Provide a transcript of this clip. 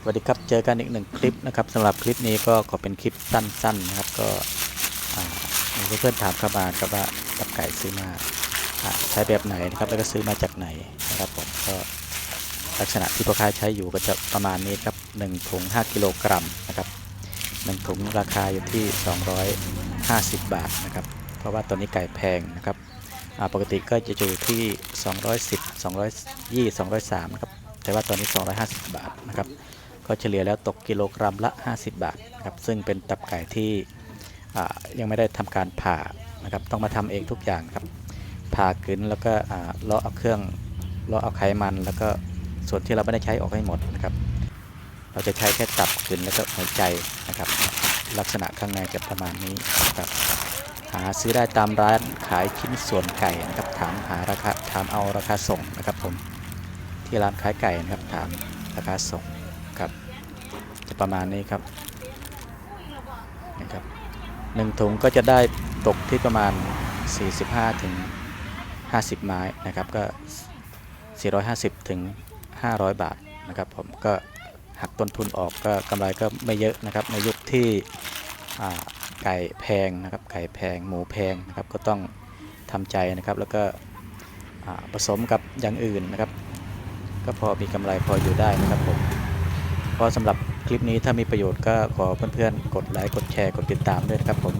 สวัสดีครับ เจอกันอีกหนึ่งคลิปนะครับสำหรับคลิปนี้ก็ขอเป็นคลิปสั้นๆนะครับก็มีเพื่อนๆถามเข้ามาครับว่าตับไก่ซื้อมาอใช้แบบไหนนะครับแล้วก็ซื้อมาจากไหนนะครับผมก็ลักษณะที่พ่อค้าใช้อยู่ก็จะประมาณนี้ครับ1ถุง5กิโลกรัมนะครับหนึ่งถุงราคาอยู่ที่ 250 บาทนะครับเพราะว่าตัวนี้ไก่แพงนะครับปกติก็จะอยู่ที่ 210 220 203นะครับแต่ว่าตอนนี้ 250 บาทนะครับ ก็เฉลี่ยแล้วตกกิโลกรัมละ 50 บาทครับซึ่งเป็นตับไก่ที่ยังไม่ได้ทำการผ่านะครับต้องมาทำเองทุกอย่างครับผ่ากลืนแล้วก็อ่าเลาะเอาเครื่องเลาะเอาไขมัน แล้วก็ส่วนที่เราไม่ได้ใช้ออกให้หมดนะครับ เราจะใช้แค่ตับกลืนแล้วก็หัวใจนะครับ ลักษณะข้างในจะประมาณนี้นะครับหาซื้อได้ตามร้านขายชิ้นส่วนไก่นะครับถามหาราคาถามเอาราคาส่งนะครับผมที่ร้านขายไก่นะครับถามราคาส่ง ครับจะประมาณนี้ครับนะครับหนึ่งถุงก็จะได้ตกที่ประมาณ 45ถึง50 ไม้นะครับก็ 450ถึง500 บาทนะครับผมก็หักต้นทุนออกก็กำไรก็ไม่เยอะนะครับ ในยุคที่ไก่แพงนะครับไก่แพงหมูแพงนะครับก็ต้องทำใจนะครับ แล้วก็ผสมกับอย่างอื่นนะครับ ก็พอมีกำไรพออยู่ได้นะครับผม ก็สำหรับคลิปนี้ถ้ามีประโยชน์ก็ขอเพื่อนๆ กดไลค์ กดแชร์ กดติดตามด้วยนะครับผม